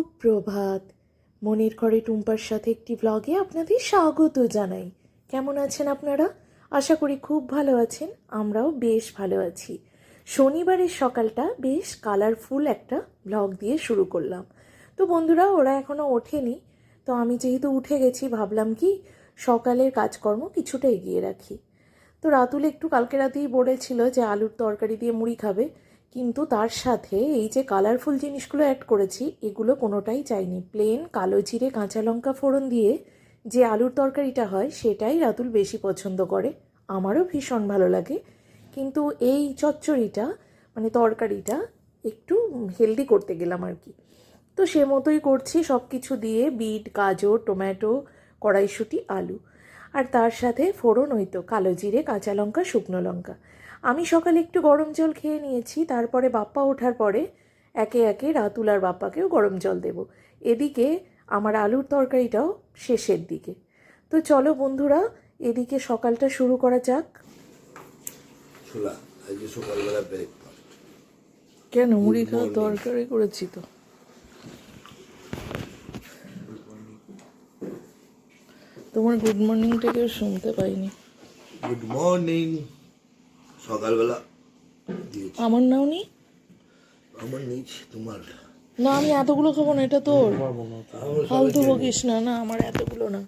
সুপ্রভাত। মনের ঘরে টুম্পার সাথে একটি ব্লগে আপনাদের স্বাগত জানাই। কেমন আছেন আপনারা? আশা করি খুব ভালো আছেন, আমরাও বেশ ভালো আছি। শনিবারের সকালটা বেশ কালারফুল একটা ব্লগ দিয়ে শুরু করলাম। তো বন্ধুরা, ওরা এখনও ওঠেনি, তো আমি যেহেতু উঠে গেছি, ভাবলাম কি সকালের কাজকর্ম কিছুটা এগিয়ে রাখি। তো রাতুল একটু কালকে রাতেই বলেছিল যে আলুর তরকারি দিয়ে মুড়ি খাবে কিন্তু তার সাথে এই যে কালারফুল জিনিসগুলো অ্যাড করেছি, এগুলো কোনোটাই চাইনি। প্লেন কালো জিরে কাঁচা লঙ্কা ফোড়ন দিয়ে যে আলুর তরকারিটা হয়, সেটাই রাতুল বেশি পছন্দ করে। আমারও ভীষণ ভালো লাগে। কিন্তু এই চচ্চড়িটা মানে তরকারিটা, একটু হেলদি করতে গেলাম আর কি। তো সে মতোই করছি সব কিছু দিয়ে বিট, গাজর, টমেটো, কড়াইশুঁটি, আলু। আর তার সাথে ফোড়ন ওই তো, কালো জিরে, কাঁচা লঙ্কা, শুকনো লঙ্কা। আমি সকালে একটু গরম জল খেয়ে নিয়েছি তারপরে বাপ্পা ওঠার পরে একে একে রাতুল আর বাপ্পাকেও গরম জল দেব। এদিকে আমার আলুর তরকারিটাও শেষের দিকে। তো চলো বন্ধুরা এদিকে সকালটা শুরু করা যাক। ছোলা আজকে সকালবেলা ব্রেকফাস্ট কেন? মুড়ি খাওয়া তরকারি করেছি তো। তোমার গুড মর্নিংটা কেউ শুনতে পাইনি গুড মর্নিং সকালবেলা দিয়েছি। আমার নাও নি। আমার তোমার। না আমি এতগুলো খাব না এটা তোর। ফালতু বকিস না না আমার এতগুলো না।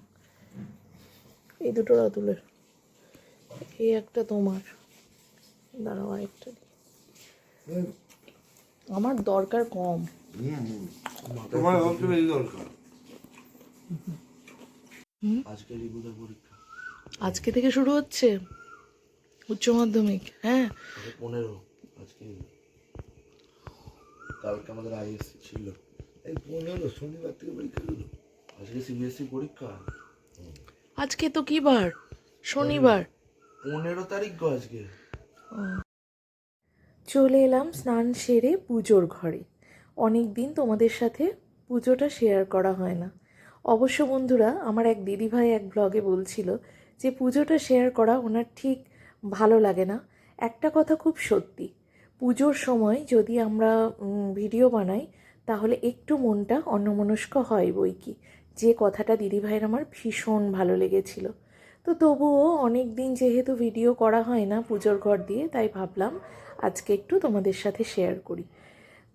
এই দুটো রাতুলের এই একটা তোমার। দাঁড়াও আরেকটা দিই। আমার দরকার কম। তোমার সবচেয়ে বেশি দরকার। আজকে রিগুলার পরীক্ষা। আজকে থেকে শুরু হচ্ছে? উচ্চ মাধ্যমিক হ্যাঁ। আজকে পনেরো আজকে কালকে আমাদের আইএস ছিল। এই পনেরো শনিবার থেকে পরীক্ষা দিল। আজকে সিবিএসসি পরীক্ষা। আজকে তো কি বার? শনিবার। পনেরো তারিখ গো আজকে। চলে এলাম স্নান সেরে পুজোর ঘরে। অনেক দিন তোমাদের সাথে পুজোটা শেয়ার করা হয় না। অবশ্য বন্ধুরা আমার এক দিদিভাই এক ব্লগে বলছিল যে পুজোটা শেয়ার করা ওনার ঠিক ভালো লাগে না। একটা কথা খুব সত্যি, পুজোর সময় যদি আমরা ভিডিও বানাই, তাহলে একটু মনটা অন্যমনস্ক হয় বই কি যে কথাটা দিদিভাইয়ের আমার ভীষণ ভালো লেগেছিল। তো তবুও অনেক দিন যেহেতু ভিডিও করা হয় না পুজোর ঘর দিয়ে, তাই ভাবলাম আজকে একটু তোমাদের সাথে শেয়ার করি।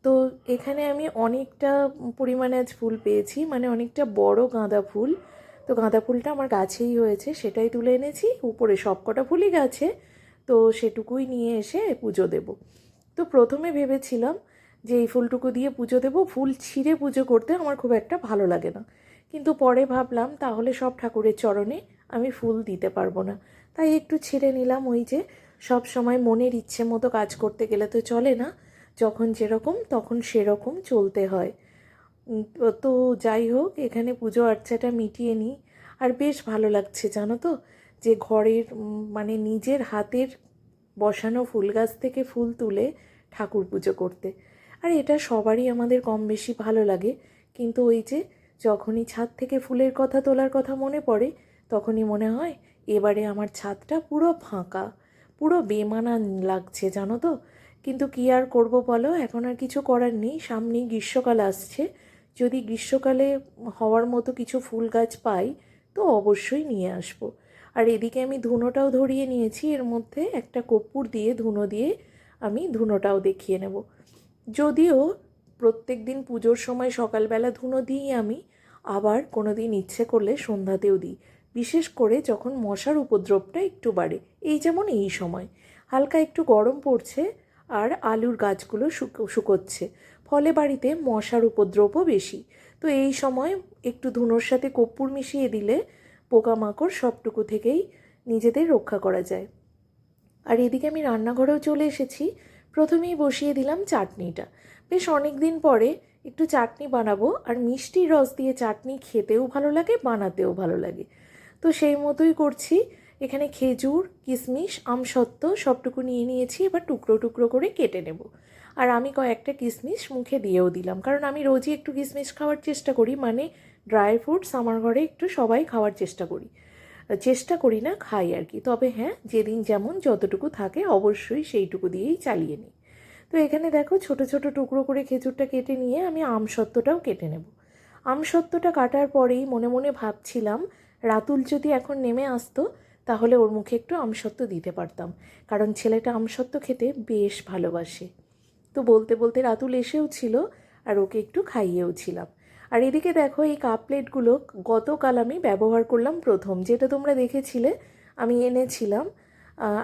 তো এখানে আমি অনেকটা পরিমাণে আজ ফুল পেয়েছি মানে অনেকটা বড় গাঁদা ফুল তো গাঁদা ফুলটা আমার গাছেই হয়েছে, সেটাই তুলে এনেছি। উপরে সবকটা ফুলই গাছে, তো সেটুকুই নিয়ে এসে পুজো দেব। তো প্রথমে ভেবেছিলাম যে এই ফুলটুকু দিয়ে পুজো দেব, ফুল ছিঁড়ে পুজো করতে আমার খুব একটা ভালো লাগে না। কিন্তু পরে ভাবলাম, তাহলে সব ঠাকুরের চরণে আমি ফুল দিতে পারব না। তাই একটু ছেড়ে নিলাম ওই যে, সব সময় মনের ইচ্ছে মতো কাজ করতে গেলে তো চলে না, যখন যেরকম তখন সেরকম চলতে হয়। তো- যাই হোক, এখানে পুজো আর্চাটা মিটিয়ে নিই। আর বেশ ভালো লাগছে, জানো তো? যে ঘরের মানে নিজের হাতের বসানো ফুল গাছ থেকে ফুল তুলে ঠাকুর পুজো করতে। আর এটা সবারই আমাদের কম বেশি ভালো লাগে। কিন্তু ওই যে যখনই ছাদ থেকে ফুলের কথা তোলার কথা মনে পড়ে, তখনই মনে হয় এবারে আমার ছাদটা পুরো ফাঁকা, পুরো বেমানা লাগছে, জানো তো? কিন্তু কি আর করব বলো? এখন আর কিছু করার নেই। সামনেই গ্রীষ্মকাল আসছে যদি গ্রীষ্মকালে হওয়ার মতো কিছু ফুল গাছ পাই, তো অবশ্যই নিয়ে আসব। আর এদিকে আমি ধুনোটাও ধরিয়ে নিয়েছি, এর মধ্যে একটা কর্পূর দিয়ে ধুনো দিয়ে আমি ধুনোটাও দেখিয়ে নেব। যদিও প্রত্যেক দিন পুজোর সময় সকালবেলা ধুনো দিই আমি, আবার কোনো দিন ইচ্ছে করলে সন্ধ্যাতেও দিই। বিশেষ করে যখন মশার উপদ্রবটা একটু বাড়ে, এই যেমন এই সময়। হালকা একটু গরম পড়ছে আর আলুর গাছগুলো শুকো- শুকোচ্ছে। ফলে বাড়িতে মশার উপদ্রবও বেশি। তো এই সময় একটু ধুনোর সাথে কর্পূর মিশিয়ে দিলে পোকামাকড় সবটুকু থেকেই নিজেদের রক্ষা করা যায়। আর এদিকে আমি রান্নাঘরেও চলে এসেছি। প্রথমেই বসিয়ে দিলাম চাটনিটা। বেশ অনেক দিন পরে একটু চাটনি বানাবো আর মিষ্টির রস দিয়ে চাটনি খেতেও ভালো লাগে, বানাতেও ভালো লাগে। তো সেই মতোই করছি। এখানে খেজুর কিশমিশ আমসত্ত্ব সবটুকু নিয়ে নিয়েছি, এবার টুকরো টুকরো করে কেটে নেব। আর আমি কয়েকটা কিশমিশ মুখে দিয়েও দিলাম, কারণ আমি রোজই একটু কিশমিশ খাওয়ার চেষ্টা করি মানে ড্রাই ফ্রুটস আমার ঘরে একটু সবাই খাওয়ার চেষ্টা করি। চেষ্টা করি না, খাই আর কি। তবে হ্যাঁ যেদিন যেমন যতটুকু থাকে অবশ্যই সেইটুকু দিয়েই চালিয়ে নিই। তো এখানে দেখো, ছোট ছোট টুকরো করে খেজুরটা কেটে নিয়ে আমি আমসত্ত্বটাও কেটে নেব। আমসত্ত্বটা কাটার পরেই মনে মনে ভাবছিলাম, রাতুল যদি এখন নেমে আসতো তাহলে ওর মুখে একটু আমসত্ত্ব দিতে পারতাম, কারণ ছেলেটা আমসত্ত্ব খেতে বেশ ভালোবাসে। তো বলতে বলতে রাতুল এসেও ছিল আর ওকে একটু খাইয়েও ছিলাম। আর এদিকে দেখো এই কাপ প্লেটগুলো গতকাল আমি ব্যবহার করলাম প্রথম, যেটা তোমরা দেখেছিলে, আমি এনেছিলাম।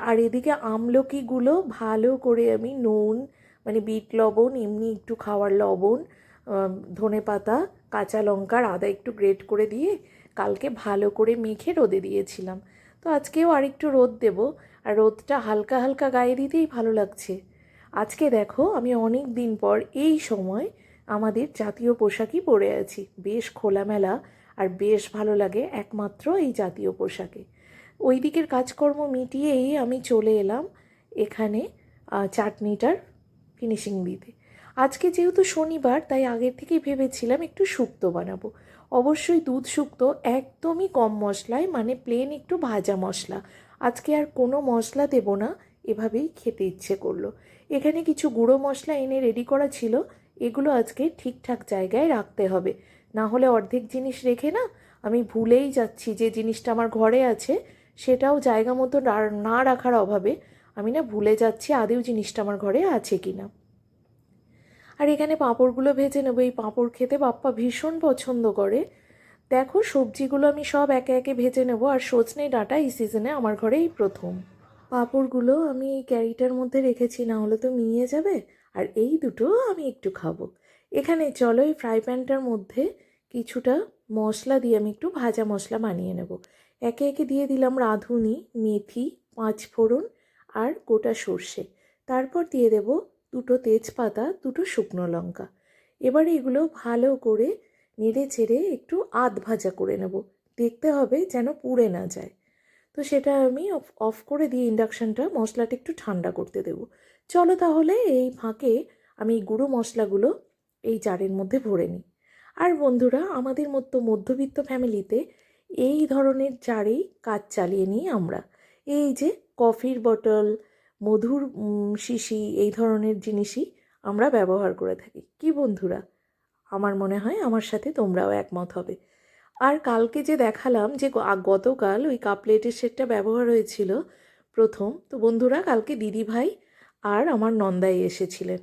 আর এদিকে আমলকিগুলো ভালো করে আমি নুন মানে বিট লবণ, এমনি একটু খাওয়ার লবণ ধনে পাতা, কাঁচা লঙ্কার আদা একটু গ্রেট করে দিয়ে কালকে ভালো করে মেখে রোদে দিয়েছিলাম। তো আজকেও আরেকটু রোদ দেব, আর রোদটা হালকা হালকা গায়ে দিতেই ভালো লাগছে। আজকে দেখো, আমি অনেক দিন পর এই সময় আমাদের জাতীয় পোশাকই পরে আছি। বেশ খোলামেলা আর বেশ ভালো লাগে একমাত্র এই জাতীয় পোশাকে। ওই দিকের কাজকর্ম মিটিয়েই আমি চলে এলাম এখানে চাটনিটার ফিনিশিং দিতে। আজকে যেহেতু শনিবার, তাই আগের থেকেই ভেবেছিলাম একটু শুক্তো বানাবো। অবশ্যই দুধ শুক্তো একদমই কম মশলায় মানে প্লেন একটু ভাজা মশলা। আজকে আর কোনো মশলা দেব না, এভাবেই খেতে ইচ্ছে করল। এখানে কিছু গুঁড়ো মশলা এনে রেডি করা ছিল, এগুলো আজকে ঠিকঠাক জায়গায় রাখতে হবে। না হলে অর্ধেক জিনিস রেখে না, আমি ভুলেই যাচ্ছি যে জিনিসটা আমার ঘরে আছে, সেটাও জায়গা মতো না- রাখার অভাবে আমি না ভুলে যাচ্ছি আদেও জিনিসটা আমার ঘরে আছে কি না আর এখানে পাঁপড়গুলো ভেজে নেব। এই পাঁপড় খেতে বাপ্পা ভীষণ পছন্দ করে। দেখো, সবজিগুলো আমি সব একে একে ভেজে নেব আর সজনে ডাঁটা এই সিজনে আমার ঘরে এই প্রথম। পাঁপড়গুলো আমি এই ক্যারিটার মধ্যে রেখেছি, না হলে তো মিয়ে যাবে। আর এই দুটো আমি একটু খাব। এখানে চলো, এই ফ্রাই প্যানটার মধ্যে কিছুটা মশলা দিয়ে আমি একটু ভাজা মশলা বানিয়ে নেব। একে একে দিয়ে দিলাম রাঁধুনি, মেথি, পাঁচফোড়ন আর গোটা সর্ষে। তারপর দিয়ে দেব দুটো তেজপাতা, দুটো শুকনো লঙ্কা। এবার এগুলো ভালো করে নেড়ে চেড়ে একটু আধ ভাজা করে নেব। দেখতে হবে যেন পুড়ে না যায়। তো সেটা আমি অফ অফ করে দিয়ে ইন্ডাকশানটা, মশলাটা একটু ঠান্ডা করতে দেব। চলো তাহলে এই ফাঁকে আমি গুঁড়ো মশলাগুলো এই জারের মধ্যে ভরে নিই। আর বন্ধুরা, আমাদের মতো মধ্যবিত্ত ফ্যামিলিতে এই ধরনের জারেই কাজ চালিয়ে নিই আমরা। এই যে কফির বটল মধুর শিশি, এই ধরনের জিনিসই আমরা ব্যবহার করে থাকি। কি বন্ধুরা? আমার মনে হয় আমার সাথে তোমরাও একমত হবে। আর কালকে যে দেখালাম যে গতকাল ওই কাপ প্লেটের সেটটা ব্যবহার হয়েছিল প্রথম, তো বন্ধুরা কালকে দিদি ভাই আর আমার নন্দাই এসেছিলেন।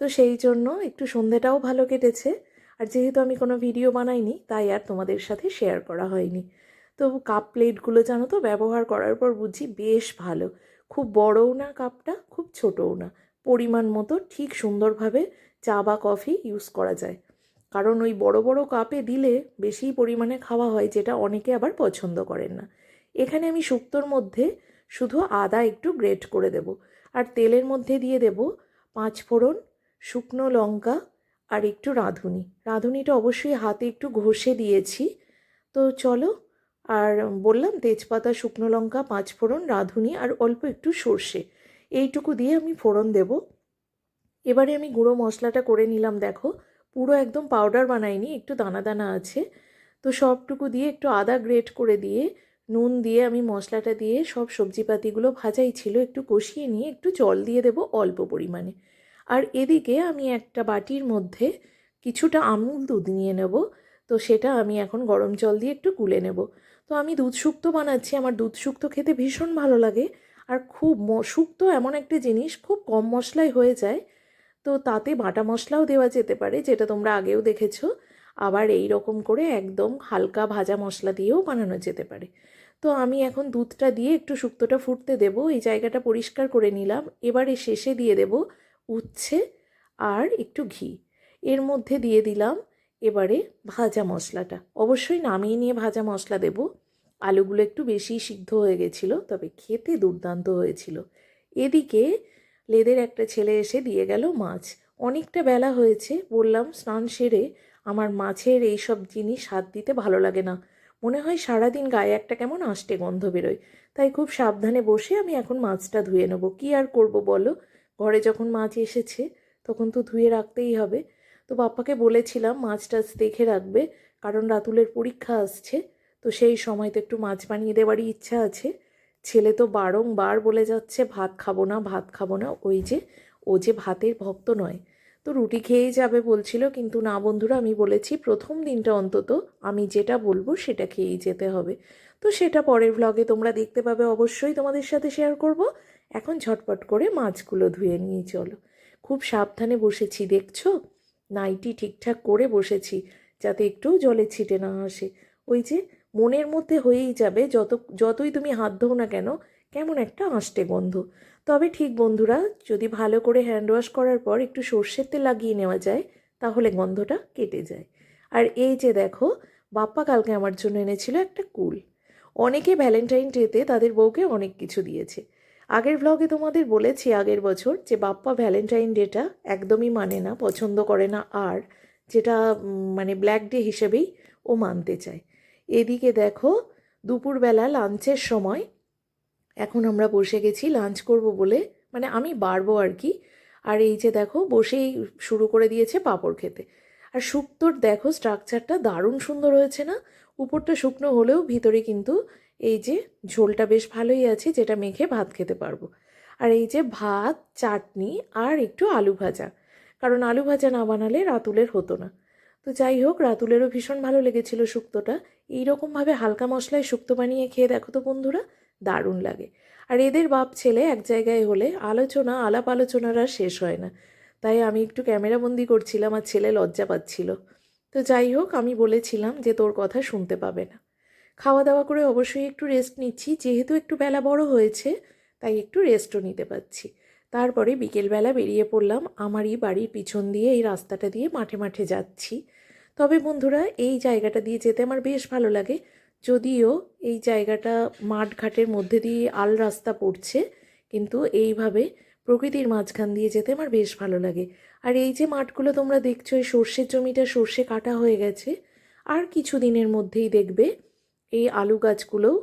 তো সেই জন্য একটু সন্ধেটাও ভালো কেটেছে। আর যেহেতু আমি কোনো ভিডিও বানাইনি, তাই আর তোমাদের সাথে শেয়ার করা হয়নি। তো কাপ প্লেটগুলো জানো তো, ব্যবহার করার পর বুঝি বেশ ভালো। খুব বড়ও না কাপটা, খুব ছোটও না। পরিমাণ মতো ঠিক সুন্দরভাবে চা বা কফি ইউজ করা যায়। কারণ ওই বড় বড় কাপে দিলে বেশি পরিমাণে খাওয়া হয়, যেটা অনেকে আবার পছন্দ করেন না। এখানে আমি শুক্তোর মধ্যে শুধু আদা একটু গ্রেট করে দেব। আর তেলের মধ্যে দিয়ে দেব পাঁচ ফোড়ন, শুকনো লঙ্কা আর একটু রাঁধুনি। রাঁধুনিটা অবশ্যই হাতে একটু ঘষে দিয়েছি। তো চলো আর বললাম তেজপাতা, শুকনো লঙ্কা, পাঁচ ফোড়ন, রাঁধুনি আর অল্প একটু সর্ষে। এইটুকু দিয়ে আমি ফোড়ন দেব। এবারে আমি গুঁড়ো মশলাটা করে নিলাম, দেখো। পুরো একদম পাউডার বানাইনি, একটু দানা দানা আছে। তো সবটুকু দিয়ে একটু আদা গ্রেট করে দিয়ে, নুন দিয়ে আমি মশলাটা দিয়ে সব সবজিপাতিগুলো ভাজাই ছিল, একটু কষিয়ে নিয়ে একটু জল দিয়ে দেব অল্প পরিমাণে। আর এদিকে আমি একটা বাটির মধ্যে কিছুটা আমুল দুধ নিয়ে নেব। তো সেটা আমি এখন গরম জল দিয়ে একটু গুলে নেব। তো আমি দুধ শুক্তো বানাচ্ছি। আমার দুধ শুক্তো খেতে ভীষণ ভালো লাগে। আর খুব শুক্তো এমন একটা জিনিস, খুব কম মশলায় হয়ে যায়। তো তাতে বাটা মশলাও দেওয়া যেতে পারে, যেটা তোমরা আগেও দেখেছ। আবার এই রকম করে একদম হালকা ভাজা মশলা দিয়েও বানানো যেতে পারে। তো আমি এখন দুধটা দিয়ে একটু শুক্তোটা ফুটতে দেব। এই জায়গাটা পরিষ্কার করে নিলাম। এবারে শেষে দিয়ে দেব উচ্ছে আর একটু ঘি। এর মধ্যে দিয়ে দিলাম এবারে ভাজা মশলাটা। অবশ্যই নামিয়ে নিয়ে ভাজা মশলা দেব। আলুগুলো একটু বেশি সিদ্ধ হয়ে গেছিল, তবে খেতে দুর্দান্ত হয়েছিল। এদিকে লেদের একটা ছেলে এসে দিয়ে গেল মাছ। অনেকটা বেলা হয়েছে, বললাম, স্নান সেরে আমার মাছের এই সব জিনিস হাত দিতে ভালো লাগে না। মনে হয় সারাদিন গায়ে একটা কেমন আষ্টে গন্ধ বেরোয়। তাই খুব সাবধানে বসে আমি এখন মাছটা ধুয়ে নেব। কী আর করব বলো? ঘরে যখন মাছ এসেছে, তখন তো ধুয়ে রাখতেই হবে। তো বাপ্পাকে বলেছিলাম মাছ টাছ দেখে রাখবে, কারণ রাতুলের পরীক্ষা আসছে। তো সেই সময় তো একটু মাছ বানিয়ে দেওয়ারই ইচ্ছা আছে। ছেলে তো বারংবার বলে যাচ্ছে, ভাত খাব না, ভাত খাব না। ওই যে, ও যে ভাতের ভক্ত নয়। তো রুটি খেয়েই যাবে বলছিল, কিন্তু না বন্ধুরা, আমি বলেছি প্রথম দিনটা অন্তত আমি যেটা বলব সেটা খেয়েই যেতে হবে। তো সেটা পরের ভ্লগে তোমরা দেখতে পাবে, অবশ্যই তোমাদের সাথে শেয়ার করব। এখন ঝটপট করে মাছগুলো ধুয়ে নিয়ে চলো। খুব সাবধানে বসেছি, দেখছ? নাইটি ঠিকঠাক করে বসেছি, যাতে একটু জলে ছিটে না আসে। ওই যে মনের মধ্যে হয়েই যাবে, যত, যতই তুমি হাত ধোও না কেন, কেমন একটা আষ্টে গন্ধ। তবে ঠিক বন্ধুরা, যদি ভালো করে হ্যান্ড ওয়াশ করার পর একটু সর্ষের তেল লাগিয়ে নেওয়া যায়, তাহলে গন্ধটা কেটে যায়। আর এই যে দেখো, বাপ্পা কালকে আমার জন্য এনেছিল একটা কুল। অনেকে ভ্যালেন্টাইন ডেতে তাদের বউকে অনেক কিছু দিয়েছে। আগের ভ্লগে তোমাদের বলেছি আগের বছর যে বাপ্পা ভ্যালেন্টাইন ডেটা একদমই মানে না, পছন্দ করে না আর যেটা মানে ব্ল্যাক ডে হিসেবেই ও মানতে চায়। এদিকে দেখো, দুপুরবেলা লাঞ্চের সময় এখন আমরা বসে গেছি লাঞ্চ করব বলে মানে আমি বাড়বো আর কি। আর এই যে দেখো, বসেই শুরু করে দিয়েছে পাঁপড় খেতে। আর শুক্তোর দেখো স্ট্রাকচারটা দারুণ সুন্দর হয়েছে না? উপরটা শুকনো হলেও ভিতরে কিন্তু এই যে ঝোলটা বেশ ভালোই আছে, যেটা মেখে ভাত খেতে পারব। আর এই যে ভাত, চাটনি আর একটু আলু ভাজা। কারণ আলু ভাজা না বানালে রাতুলের হতো না। তো যাই হোক, রাতুলেরও ভীষণ ভালো লেগেছিল শুক্তোটা। এইরকমভাবে হালকা মশলায় শুক্তো বানিয়ে খেয়ে দেখো তো বন্ধুরা, দারুণ লাগে। আর এদের বাপ ছেলে এক জায়গায় হলে আলোচনা, আলাপ আলোচনার আর শেষ হয় না। তাই আমি একটু ক্যামেরাবন্দি করছিলাম আর ছেলে লজ্জা পাচ্ছিল। তো যাই হোক, আমি বলেছিলাম যে তোর কথা শুনতে পাবে না। খাওয়া দাওয়া করে অবশ্যই একটু রেস্ট নিচ্ছি। যেহেতু একটু বেলা বড় হয়েছে, তাই একটু রেস্টও নিতে পারছি। তারপরে বিকেলবেলা বেরিয়ে পড়লাম আমারই বাড়ির পিছন দিয়ে এই রাস্তাটা দিয়ে মাঠে মাঠে যাচ্ছি। তবে বন্ধুরা, এই জায়গাটা দিয়ে যেতে আমার বেশ ভালো লাগে। যদিও এই জায়গাটা মাঠঘাটের মধ্যে দিয়ে আল রাস্তা পড়ছে, কিন্তু এইভাবে প্রকৃতির মাঝখান দিয়ে যেতে আমার বেশ ভালো লাগে। আর এই যে মাঠগুলো তোমরা দেখছ, এই সর্ষের জমিটা সর্ষে কাটা হয়ে গেছে, আর কিছু দিনের মধ্যেই দেখবে এই আলু গাছগুলোও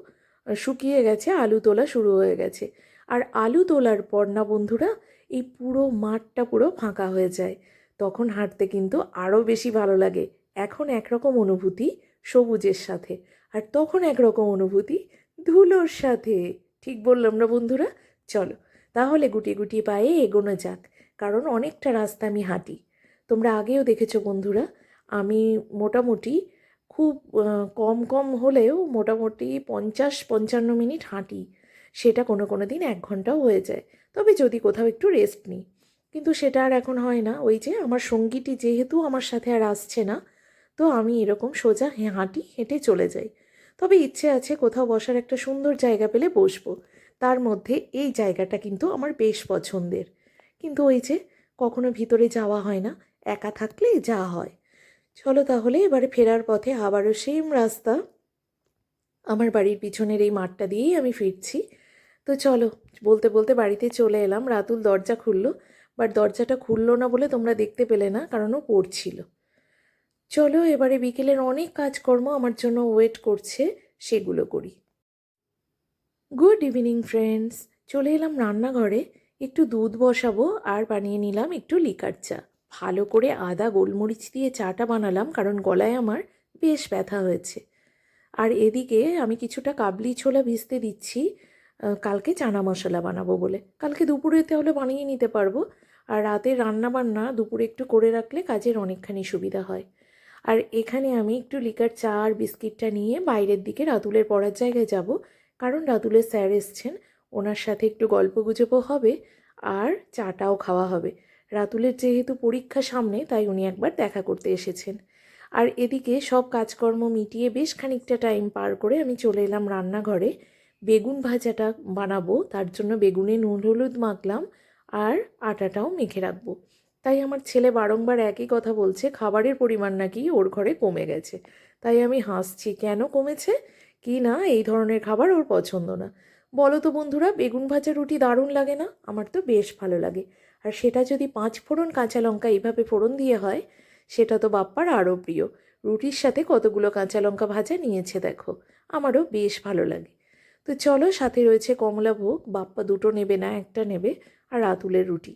শুকিয়ে গেছে, আলু তোলা শুরু হয়ে গেছে। আর আলু তোলার পর না বন্ধুরা, এই পুরো মাঠটা পুরো ফাঁকা হয়ে যায়। তখন হাঁটতে কিন্তু আরও বেশি ভালো লাগে। এখন একরকম অনুভূতি সবুজের সাথে। আর তখন একরকম অনুভূতি ধুলোর সাথে। ঠিক বললাম না বন্ধুরা? চলো, তাহলে গুটি গুটি পায়ে এগোনো যাক, কারণ অনেকটা রাস্তা আমি হাঁটি। তোমরা আগেও দেখেছ বন্ধুরা, আমি মোটামুটি খুব কম কম হলেও মোটামুটি পঞ্চাশ, পঞ্চান্ন মিনিট হাঁটি। সেটা কোনো কোনো দিন এক ঘন্টাও হয়ে যায়। তবে যদি কোথাও একটু রেস্ট নিই। কিন্তু সেটা আর এখন হয় না। ওই যে আমার সঙ্গীটি যেহেতু আমার সাথে আর আসছে না, তো আমি এরকম সোজা হাঁটি, হেঁটে চলে যাই। তবে ইচ্ছে আছে কোথাও বসার একটা সুন্দর জায়গা পেলে বসবো। তার মধ্যে এই জায়গাটা কিন্তু আমার বেশ পছন্দের। কিন্তু ওই যে কখনো ভিতরে যাওয়া হয় না। একা থাকলে যা হয়। চলো তাহলে এবারে ফেরার পথে আবারও সেম রাস্তা। আমার বাড়ির পিছনের এই মাঠটা দিয়েই আমি ফিরছি। তো চলো, বলতে বলতে বাড়িতে চলে এলাম। রাতুল দরজা খুললো বাট দরজাটা খুললো না বলে তোমরা দেখতে পেলে না, কারণ ও পড়ছিল। চলো এবারে বিকেলের অনেক কাজকর্ম আমার জন্য ওয়েট করছে, সেগুলো করি। গুড ইভিনিং ফ্রেন্ডস চলে এলাম রান্নাঘরে। একটু দুধ বসাবো, আর বানিয়ে নিলাম একটু লিকার চা। ভালো করে আদা, গোলমরিচ দিয়ে চাটা বানালাম কারণ গলায় আমার বেশ ব্যথা হয়েছে। আর এদিকে আমি কিছুটা কাবলি ছোলা ভিজতে দিচ্ছি। কালকে চানা মশলা বানাবো বলে। কালকে দুপুরে তাহলে বানিয়ে নিতে পারব। আর রাতে রান্না বান্না দুপুরে একটু করে রাখলে কাজের অনেকখানি সুবিধা হয়। আর এখানে আমি একটু লিকার চা আর বিস্কিটটা নিয়ে বাইরের দিকে রাতুলের পড়ার জায়গায় যাব। কারণ রাতুলের স্যার এসছেন। ওনার সাথে একটু গল্প গুজবও হবে আর চাটাও খাওয়া হবে। রাতুলের যেহেতু পরীক্ষা সামনে, তাই উনি একবার দেখা করতে এসেছেন। আর এদিকে সব কাজকর্ম মিটিয়ে বেশ খানিকটা টাইম পার করে আমি চলে এলাম রান্নাঘরে। বেগুন ভাজাটা বানাবো, তার জন্য বেগুনে নুন, হলুদ মাখলাম আর আটাটাও মেখে রাখব। তাই আমার ছেলে বারংবার একই কথা বলছে, খাবারের পরিমাণ নাকি ওর ঘরে কমে গেছে। তাই আমি হাসছি, কেন কমেছে? কি না, এই ধরনের খাবার ওর পছন্দ না। বলো তো বন্ধুরা, বেগুন ভাজা রুটি দারুণ লাগে না? আমার তো বেশ ভালো লাগে। আর সেটা যদি পাঁচ ফোড়ন কাঁচা লঙ্কা এইভাবে ফোড়ন দিয়ে হয়, সেটা তো বাপ্পার আরও প্রিয়। রুটির সাথে কতগুলো কাঁচা লঙ্কা ভাজা নিয়েছে দেখো, আমারও বেশ ভালো লাগে। তো চলো সাথে রয়েছে কমলা ভোগ, বাপ্পা দুটো নেবে না, একটা নেবে, আর রাতুলের রুটি।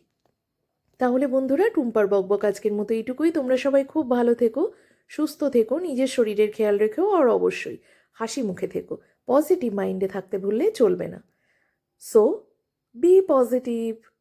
তাহলে বন্ধুরা, টুম্পার বকবক আজকের মতো এইটুকুই। তোমরা সবাই খুব ভালো থেকো, সুস্থ থেকো, নিজের শরীরের খেয়াল রেখেও আর অবশ্যই হাসি মুখে থেকো। পজিটিভ মাইন্ডে থাকতে ভুললে চলবে না। So, be positive.